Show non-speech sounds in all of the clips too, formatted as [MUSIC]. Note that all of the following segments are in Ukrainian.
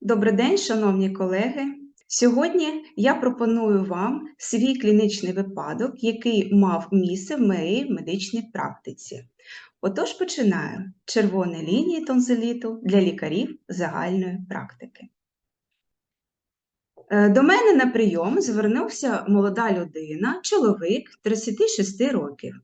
Добрий день, шановні колеги. Сьогодні я пропоную вам свій клінічний випадок, який мав місце в моїй медичній практиці. Отож, починаю. Червоні лінії тонзиліту для лікарів загальної практики. Е, До мене на прийом звернувся молода людина, чоловік 36 років.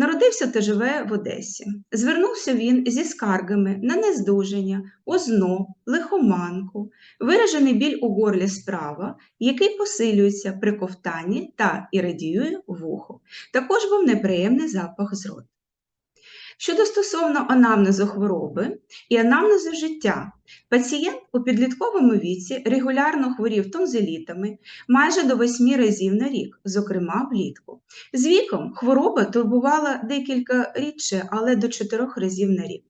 Народився та живе в Одесі. Звернувся він зі скаргами на нездужання, озно, лихоманку, виражений біль у горлі справа, який посилюється при ковтанні та іридіює вухо. Також був неприємний запах з роту. Щодо стосовно анамнезу хвороби і анамнезу життя, пацієнт у підлітковому віці регулярно хворів тонзилітами майже до 8 разів на рік, зокрема влітку. З віком хвороба турбувала декілька рідше, але до 4 разів на рік.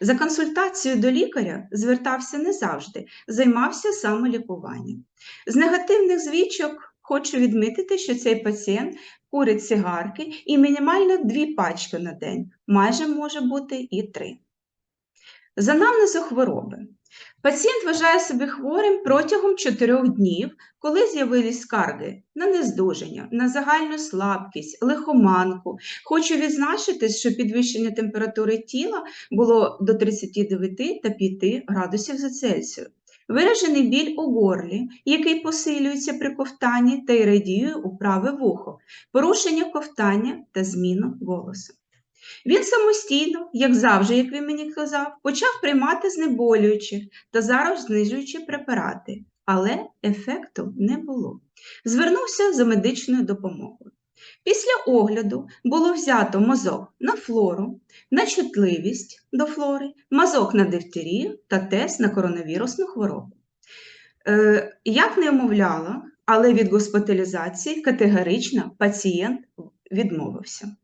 За консультацією до лікаря звертався не завжди, займався самолікуванням. З негативних звичок хочу відмітити, що цей пацієнт курить цигарки і мінімально дві пачки на день, майже може бути і три. З анамнезу хвороби. Пацієнт вважає себе хворим протягом 4 днів, коли з'явились скарги на нездужання, на загальну слабкість, лихоманку. Хочу відзначити, що підвищення температури тіла було до 39 та 5 градусів за Цельсію. Виражений біль у горлі, який посилюється при ковтанні та й радіює у праве вухо, порушення ковтання та зміну голосу. Він самостійно, як завжди, як він мені казав, почав приймати знеболюючі та зараз знижуючі препарати, але ефекту не було. Звернувся за медичною допомогою. Після огляду було взято мазок на флору, на чутливість до флори, мазок на дифтерію та тест на коронавірусну хворобу. Е, як не умовляла, але від госпіталізації категорично пацієнт відмовився.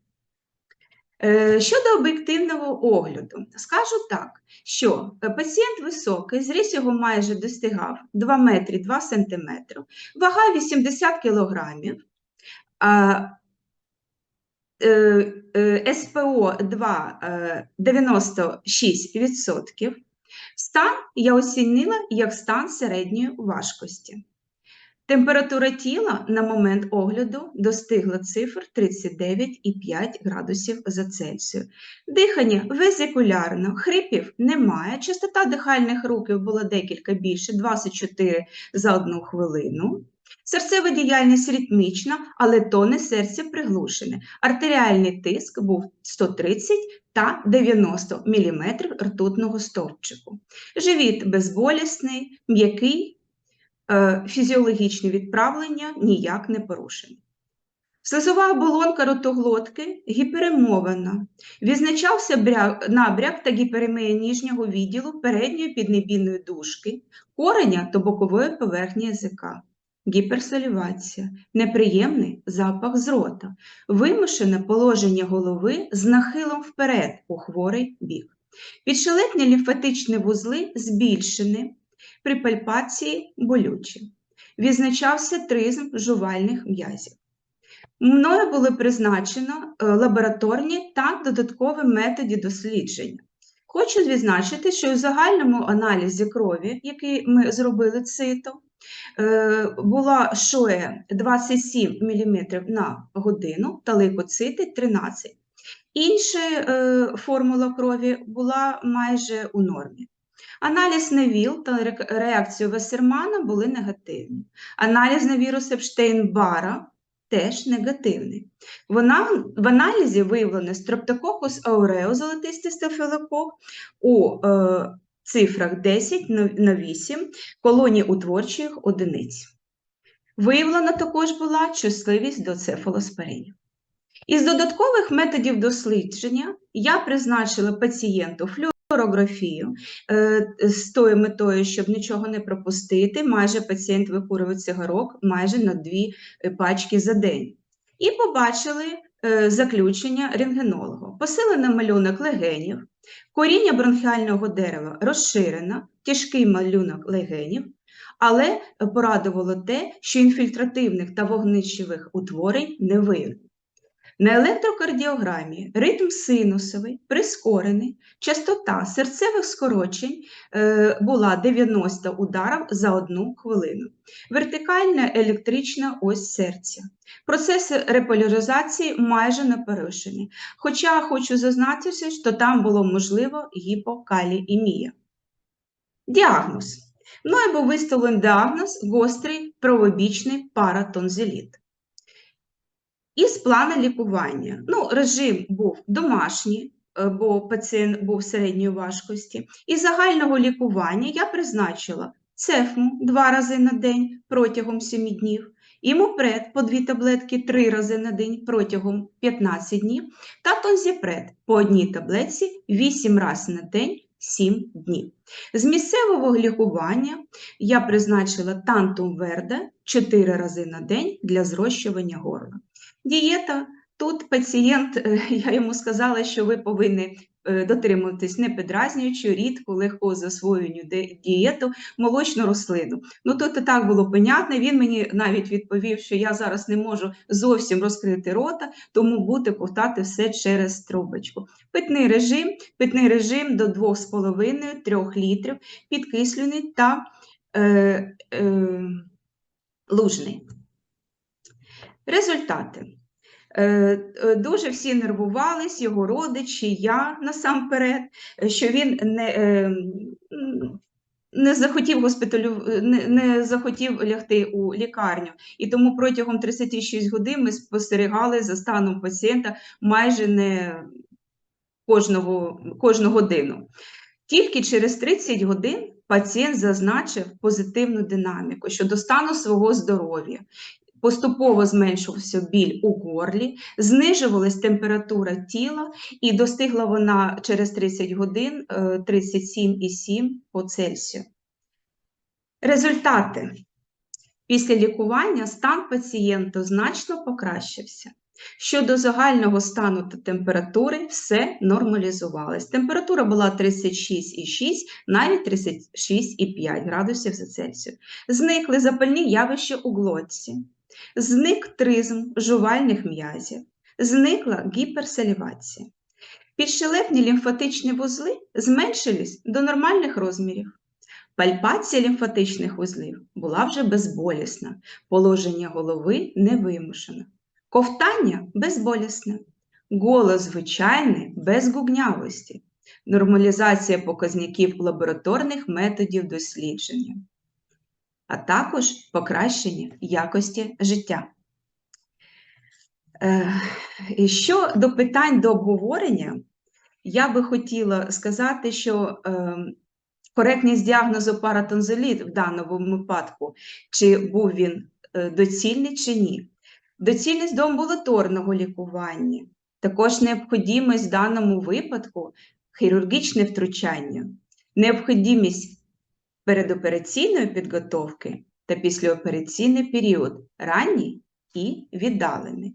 Е, Щодо об'єктивного огляду, скажу так, що пацієнт високий, зріст його майже достигав 2 метри 2 сантиметри, вага 80 кілограмів, СПО 2 е, 96%. Стан я оцінила як стан середньої важкості. Температура тіла на момент огляду достигла цифр 39,5 градусів за Цельсію. Дихання везикулярно, хрипів немає. Частота дихальних рухів була декілька більше 24 за одну хвилину. Серцева діяльність ритмічна, але тони серця приглушені. Артеріальний тиск був 130 та 90 мм ртутного стовпчику. Живіт безболісний, м'який, Е, фізіологічні відправлення ніяк не порушені. Слизова оболонка ротоглотки гіперемована. Відзначався набряк та гіперемія ніжнього відділу передньої піднебійної дужки, кореня та бокової поверхні язика, гіперсалівація, неприємний запах з рота, вимушене положення голови з нахилом вперед у хворий бік. Підшелетні лімфатичні вузли збільшені, при пальпації болючі. Відзначався тризм жувальних м'язів. Мною були призначено е, лабораторні та додаткові методи дослідження. Хочу відзначити, що у загальному аналізі крові, який ми зробили цито, е, була шоє 27 мм на годину та лейкоцити 13 Інша е, формула крові була майже у нормі. Аналіз на ВІЛ та реакцію Вассермана були негативні. Аналіз на вірус Епштейн-Бара теж негативний. Вона, в аналізі виявлено стрептококус аурео, золотистий стафілокок у е, цифрах 10 на 8 колоній утворчих одиниць. Виявлена також була чутливість до цефалоспоринів. Із додаткових методів дослідження я призначила пацієнту флюорографію е, з тою метою, щоб нічого не пропустити, майже пацієнт викурював цигарок майже на дві е, пачки за день. І побачили е, заключення рентгенолога. Посилений малюнок легенів, коріння бронхіального дерева розширено, тяжкий малюнок легенів, але порадувало те, що інфільтративних та вогнищевих утворень не виявлено. На електрокардіограмі ритм синусовий, прискорений, частота серцевих скорочень е, була 90 ударів за одну хвилину. Вертикальна електрична ось серця. Процеси реполяризації майже не порушені. Хоча хочу зазначити, що там було можливо гіпокаліемія. Діагноз. Мною був виставлений діагноз гострий правобічний паратонзиліт. Із плану лікування. Ну, режим був домашній, е, бо пацієнт був середньої важкості. Із загального лікування я призначила цефму два рази на день протягом 7 днів, імупред по дві таблетки три рази на день протягом 15 днів та тонзіпред по одній таблетці 8 разів на день 7 днів. З місцевого лікування я призначила тантум верде 4 рази на день для зрощування горла. Дієта. Тут пацієнт, е, [LAUGHS] я йому сказала, що ви повинні е, дотримуватись непідразнюючу, рідку, легко засвоєнню дієту, молочну рослину. Ну тут і так було понятно. Він мені навіть відповів, що я зараз не можу зовсім розкрити рота, тому буде ковтати все через трубочку. Питний режим, питний режим до 2,5-3 літрів, підкислений та е, е, лужний. Результати. Е, е, Дуже всі нервувались, його родичі, я насамперед, що він не, е, не захотів госпіталю, не, не захотів лягти у лікарню. І тому протягом 36 годин ми спостерігали за станом пацієнта майже не кожного, кожну годину. Тільки через 30 годин пацієнт зазначив позитивну динаміку щодо стану свого здоров'я. Поступово зменшився біль у горлі, знижувалась температура тіла і достигла вона через 30 годин е, 37,7 по Цельсію. Результати. Після лікування стан пацієнта значно покращився. Щодо загального стану та температури, все нормалізувалось. Температура була 36,6, навіть 36,5 градусів за Цельсію. Зникли запальні явища у глотці, зник тризм жувальних м'язів, зникла гіперсалівація. Підщелепні лімфатичні вузли зменшились до нормальних розмірів. Пальпація лімфатичних вузлів була вже безболісна, положення голови невимушене. Ковтання безболісне, голос звичайний, без гугнявості, нормалізація показників лабораторних методів дослідження, а також покращення якості життя. Е, Що до питань до обговорення, я би хотіла сказати, що е, коректність діагнозу паратонзиліт в даному випадку, чи був він е, доцільний чи ні. Доцільність до амбулаторного лікування, також необхідність в даному випадку хірургічне втручання, необхідність передопераційної підготовки та післяопераційний період ранній і віддалений.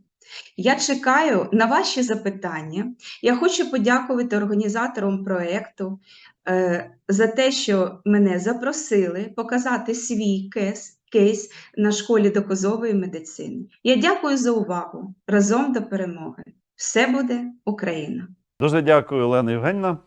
Я чекаю на ваші запитання. Я хочу подякувати організаторам проєкту е, за те, що мене запросили показати свій кейс, кейс на школі доказової медицини. Я дякую за увагу. Разом до перемоги. Все буде Україна! Дуже дякую, Олена Євгенівна.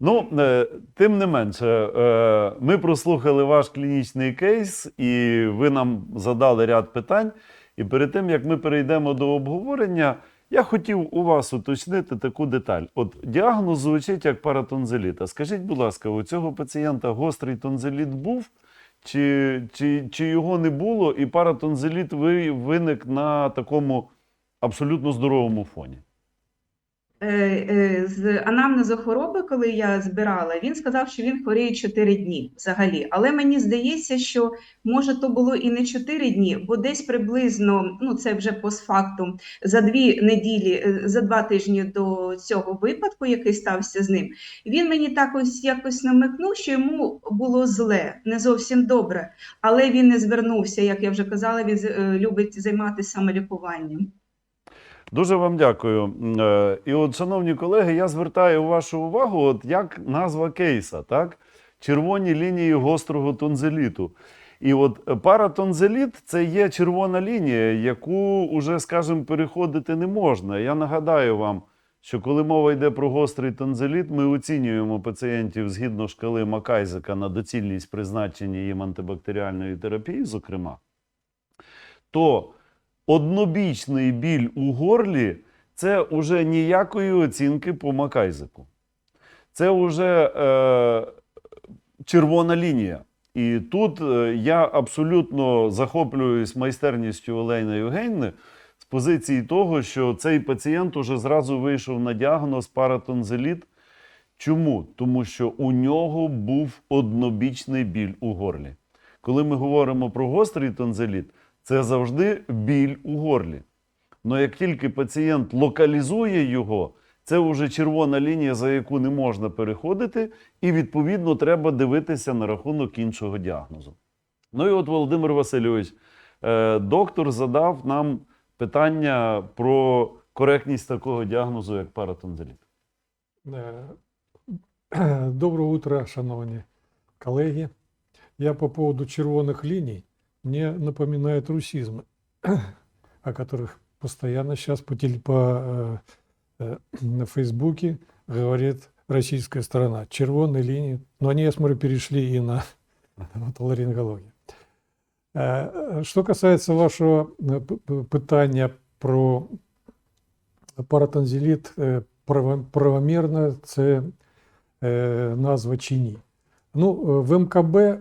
Ну, е, тим не менше, е, ми прослухали ваш клінічний кейс, і ви нам задали ряд питань. І перед тим, як ми перейдемо до обговорення, я хотів у вас уточнити таку деталь. От діагноз звучить як паратонзиліт. А скажіть, будь ласка, у цього пацієнта гострий тонзиліт був, чи, чи, чи його не було, і паратонзиліт ви- виник на такому абсолютно здоровому фоні? Е, е, З анамнезу хвороби, коли я збирала, він сказав, що він хворіє 4 дні взагалі. Але мені здається, що може то було і не 4 дні, бо десь приблизно, ну це вже постфактум, за дві неділі, е, за два тижні до цього випадку, який стався з ним, він мені так ось якось намикнув, що йому було зле, не зовсім добре. Але він не звернувся, як я вже казала, він любить займатися самолікуванням. Дуже вам дякую. Е, І от, шановні колеги, я звертаю вашу увагу, от як назва кейса, так? Червоні лінії гострого тонзиліту. І от е, паратонзеліт це є червона лінія, яку уже, скажімо, переходити не можна. Я нагадаю вам, що коли мова йде про гострий тонзиліт, ми оцінюємо пацієнтів згідно шкали Макайзека на доцільність призначення їм антибактеріальної терапії, зокрема, то однобічний біль у горлі це вже ніякої оцінки по Макайзеку. Це вже е, червона лінія. І тут е, я абсолютно захоплююсь майстерністю Олейна Євгенівни з позиції того, що цей пацієнт уже зразу вийшов на діагноз паратонзеліт. Чому? Тому що у нього був однобічний біль у горлі. Коли ми говоримо про гострий тонзиліт, це завжди біль у горлі. Але як тільки пацієнт локалізує його, це вже червона лінія, за яку не можна переходити, і відповідно треба дивитися на рахунок іншого діагнозу. Ну і от Володимир Васильович, е, доктор задав нам питання про коректність такого діагнозу, як паратонзиліт. Е, Доброго утра, шановні колеги. Я по поводу червоных линий, мне напоминает русизмы, о которых постоянно сейчас по, теле- по э, э, на Фейсбуке говорит российская сторона. Червоные линии. Но они, я смотрю, перешли и на отоларингологию. Э, Что касается вашего э, п- п- питання про паратонзиліт, е, право- правомірно це е, назва чи ні. Ну, е, в МКБ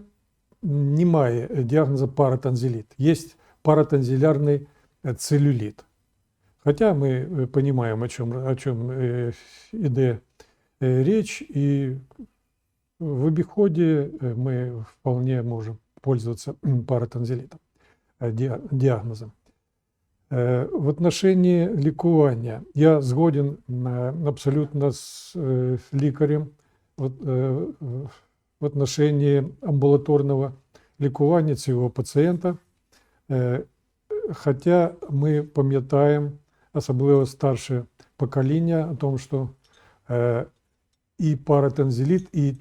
немає діагнозу паратонзиліт. Є паратонзилярний е, целюліт. Хоча ми розуміємо, о чому, о чому е, йде е, річ, і в обіході е, ми вполне можемо пользоваться паратонзилитом, э, диа- диагнозом. Э, В отношении лікування я згоден э, абсолютно з э, лікарем от, э, В отношении амбулаторного лікування цього пацієнта. Е, Хоча ми пам'ятаємо, особливо старше покоління, о тому, що е, і паратензиліт, і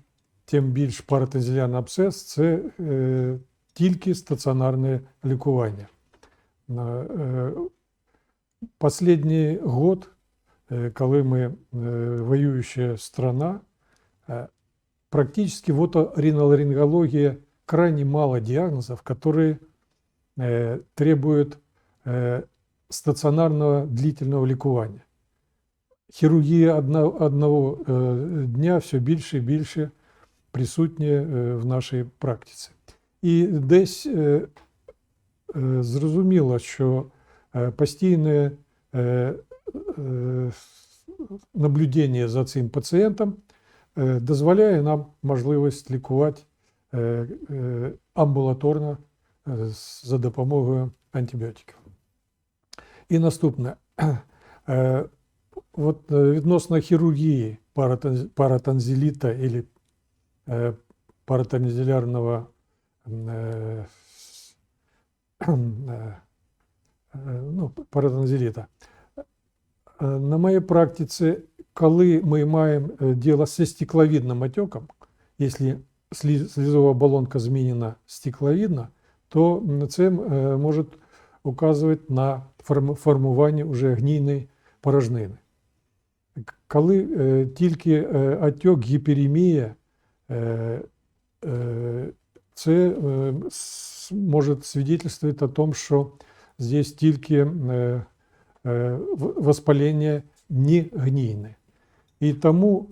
тим більш паратензилярний абсцес це е, тільки стаціонарне лікування. Последний год, коли ми воююча страна, практически в оториноларингологии крайне мало диагнозов, которые э, требуют э, стационарного длительного лікування. Хірургія одна, одного е, дня все більше і більше присутня е, в нашій практиці. І десь е, е, зрозуміло, що е, постійне е, е, наблюдення за цим пацієнтом е, дозволяє нам можливість лікувати е, е, амбулаторно е, з- за допомогою антибіотиків. І наступне. [CLEARS THROAT] Е, От е, відносно хірургії паратон- паратонзиліта або е, паратонзилярного е, с- [CLEARS THROAT] е, е, ну, паратонзиліта. Е, На моїй практиці, коли ми маємо е, діло зі стекловидним отеком, якщо слі- слізова оболонка змінена стекловидно, то це е, може указувати на форм- формування уже гнійної порожнини. Коли е, тільки отек, гіперемія, це може свідчити о том, що здесь тільки воспалення не гнійне. І тому,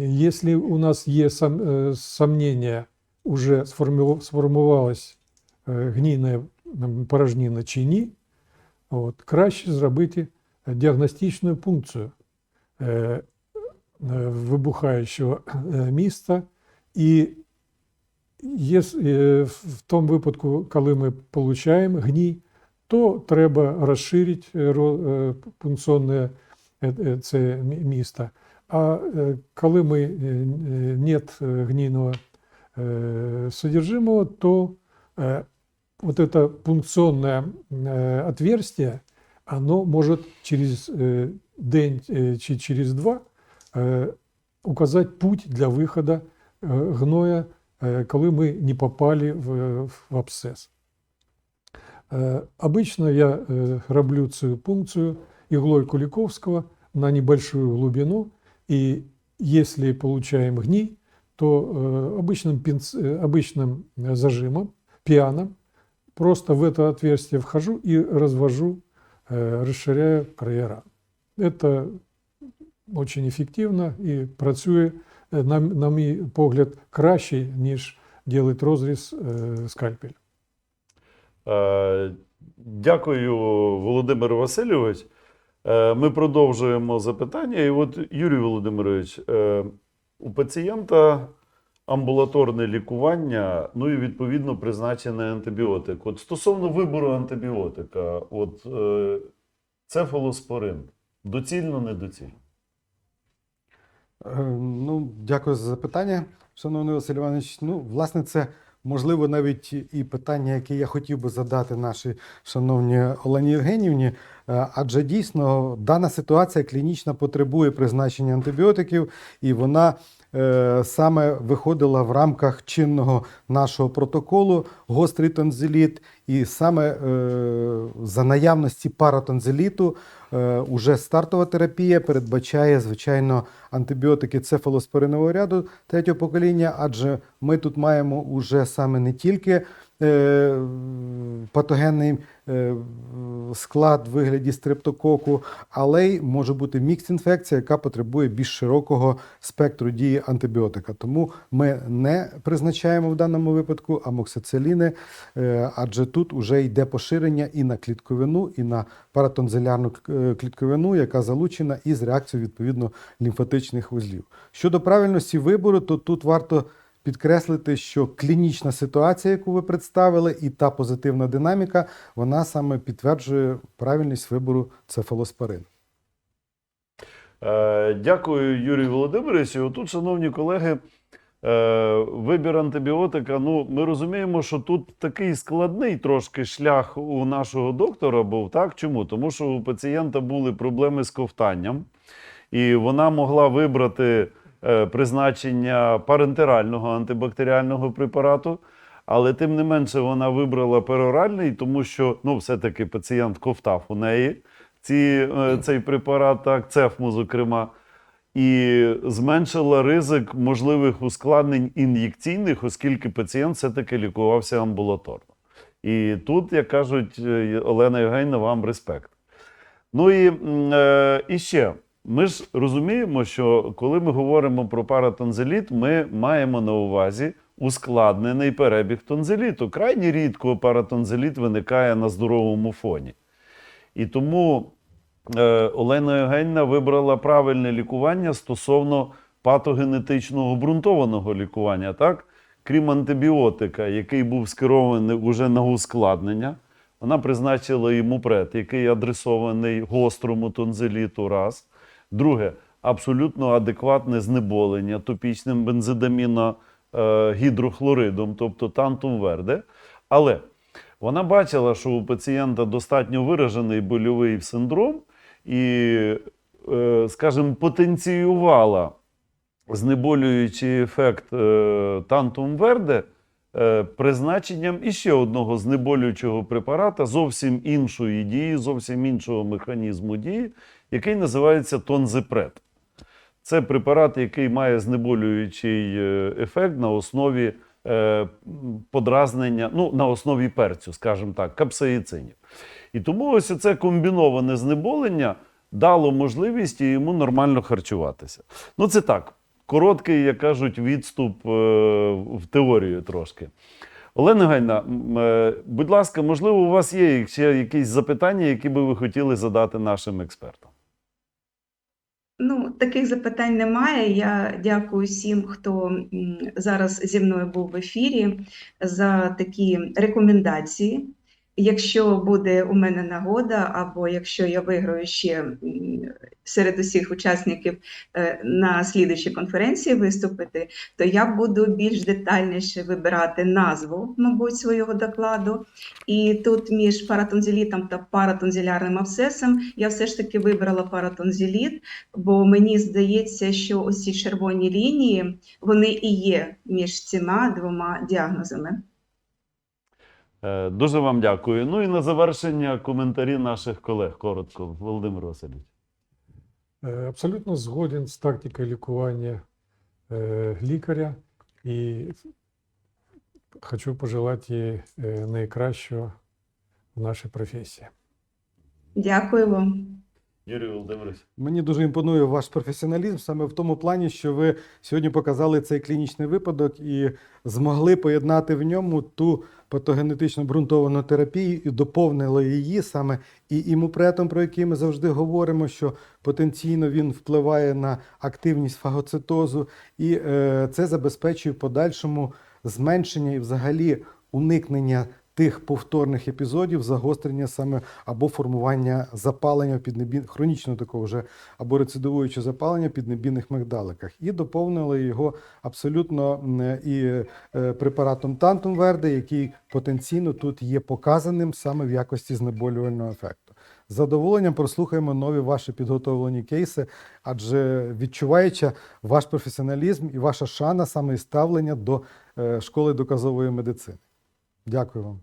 якщо у нас є сом, е, сомнення, уже сформу- сформувалась е, гнійна м, порожнина чи ні, от, краще зробити діагностичну пункцію е, е, вибухаючого е, міста. І є, е, в тому випадку, коли ми отримуємо гній, то треба розширити е, ро- е, пункціонне е, е, це мі- місто. А е, коли ми е, е, нет е, гнійного э, содержимого, то э, вот это пункционное э, отверстие, оно может через э, день э, чи через два э, указать путь для выхода э, гноя е, коли ми не попали в, в абсцес. Э, Обычно я э, роблю цю пункцию иглой Куликовского на небольшую глубину, и если получаем гний, то э, обычным, пинц- э, обычным э, зажимом, пианом, просто в это отверстие вхожу и развожу, э, расширяю края ран. Это очень ефективно і працює, е, на, на мій погляд, краще, ніж робити розріз е, скальпель. Е, Дякую, Володимир Васильович. Е, Ми продовжуємо запитання. І от, Юрій Володимирович, е, у пацієнта амбулаторне лікування, ну і відповідно призначений антибіотик. От стосовно вибору антибіотика, от е, цефалоспорин, доцільно, недоцільно? Ну, дякую за запитання, шановний Василь Іванович. Ну, власне, це можливо навіть і питання, яке я хотів би задати нашій шановній Олені Євгенівні. Е, Адже дійсно дана ситуація клінічна потребує призначення антибіотиків, і вона е, саме виходила в рамках чинного нашого протоколу гострий тонзиліт, і саме е, за наявності паратонзиліту е, уже стартова терапія передбачає, звичайно, антибіотики цефалоспоринового ряду третього покоління, адже ми тут маємо уже саме не тільки е, патогенний склад в вигляді стрептококу, але й може бути мікс-інфекція, яка потребує більш широкого спектру дії антибіотика. Тому ми не призначаємо в даному випадку амоксициліни, адже тут вже йде поширення і на клітковину, і на паратонзилярну е, клітковину, яка залучена із реакцією відповідно лімфатичних вузлів. Щодо правильності вибору, то тут варто підкреслити, що клінічна ситуація, яку ви представили, і та позитивна динаміка, вона саме підтверджує правильність вибору цефалоспорину. Е, Дякую, Юрій Володимирович. Отут, шановні колеги, вибір антибіотика. Ну, ми розуміємо, що тут такий складний трошки шлях у нашого доктора був. Так? Чому? Тому що у пацієнта були проблеми з ковтанням, і вона могла вибрати е, призначення парентерального антибактеріального препарату. Але тим не менше вона вибрала пероральний, тому що ну, все-таки пацієнт ковтав у неї ці, е, цей препарат, так, цефму, зокрема, і зменшила ризик можливих ускладнень ін'єкційних, оскільки пацієнт все-таки лікувався амбулаторно. І тут, як кажуть, е, Олена Євгенівна, вам респект. Ну і, е, і ще. Ми ж розуміємо, що коли ми говоримо про паратонзиліт, ми маємо на увазі ускладнений перебіг тонзиліту. Крайні рідко паратонзиліт виникає на здоровому фоні. І тому Олена Євгенівна вибрала правильне лікування стосовно патогенетичного ґрунтованого лікування. Так? Крім антибіотика, який був скерований уже на ускладнення, вона призначила йому пред, який адресований гострому тонзиліту. Раз. Друге, абсолютно адекватне знеболення топічним бензидаміно е, тобто тантум верде. Але вона бачила, що у пацієнта достатньо виражений больовий синдром і, е, скажімо, потенціювала знеболюючий ефект е, тантум верде е, призначенням іще одного знеболюючого препарата зовсім іншої дії, зовсім іншого механізму дії, який називається тонзепред. Це препарат, який має знеболюючий ефект на основі подразнення, ну, на основі перцю, скажімо так, капсаїцинів. І тому ось це комбіноване знеболення дало можливість йому нормально харчуватися. Ну, це так, короткий, як кажуть, відступ е, в теорію трошки. Олена Гайна, е, будь ласка, можливо, у вас є ще якісь запитання, які би ви хотіли задати нашим експертам? Ну, таких запитань немає. Я дякую всім, хто зараз зі мною був в ефірі за такі рекомендації. Якщо буде у мене нагода, або якщо я виграю ще серед усіх учасників е, на слідуючій конференції виступити, то я буду більш детальніше вибирати назву, мабуть, свого докладу. І тут між паратонзилітом та паратонзилярним абсцесом я все ж таки вибрала паратонзиліт, бо мені здається, що ось ці червоні лінії вони і є між цими двома діагнозами. Е, Дуже вам дякую. Ну і на завершення коментарі наших колег. Коротко, Володимир Васильович. Е, Абсолютно згоден з тактикою лікування е, лікаря і хочу пожелати їй е, найкращого в нашій професії. Дякую вам. Юрій Володимирович. Мені дуже імпонує ваш професіоналізм саме в тому плані, що ви сьогодні показали цей клінічний випадок і змогли поєднати в ньому ту патогенетично ґрунтовану терапію і доповнили її саме і імупретом, про який ми завжди говоримо, що потенційно він впливає на активність фагоцитозу, і е, це забезпечує подальшому зменшення і взагалі уникнення тих повторних епізодів загострення саме або формування запалення піднебін, хронічного такого вже або рецидивуючого запалення піднебінних мигдаликах. І доповнили його абсолютно і е, препаратом Тантум Верде, який потенційно тут є показаним саме в якості знеболювального ефекту. З задоволенням прослухаємо нові ваші підготовлені кейси, адже відчуваючи ваш професіоналізм і ваша шана саме ставлення до е, школи доказової медицини. Дякую вам.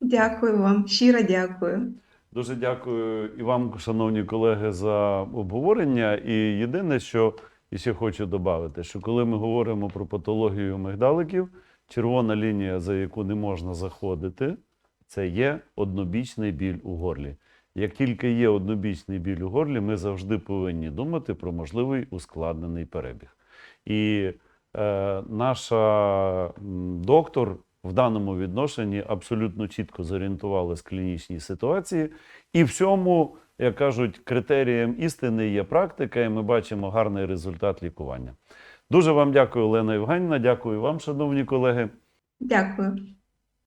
Дякую вам, щиро дякую. Дуже дякую і вам, шановні колеги, за обговорення. І єдине, що ще хочу додати, що коли ми говоримо про патологію мигдаликів, червона лінія, за яку не можна заходити, це є однобічний біль у горлі. Як тільки є однобічний біль у горлі, ми завжди повинні думати про можливий ускладнений перебіг. І е, наша доктор в даному відношенні абсолютно чітко зорієнтували з клінічній ситуації. І в цьому, як кажуть, критерієм істини є практика, і ми бачимо гарний результат лікування. Дуже вам дякую, Олена Євгенівна. Дякую вам, шановні колеги. Дякую.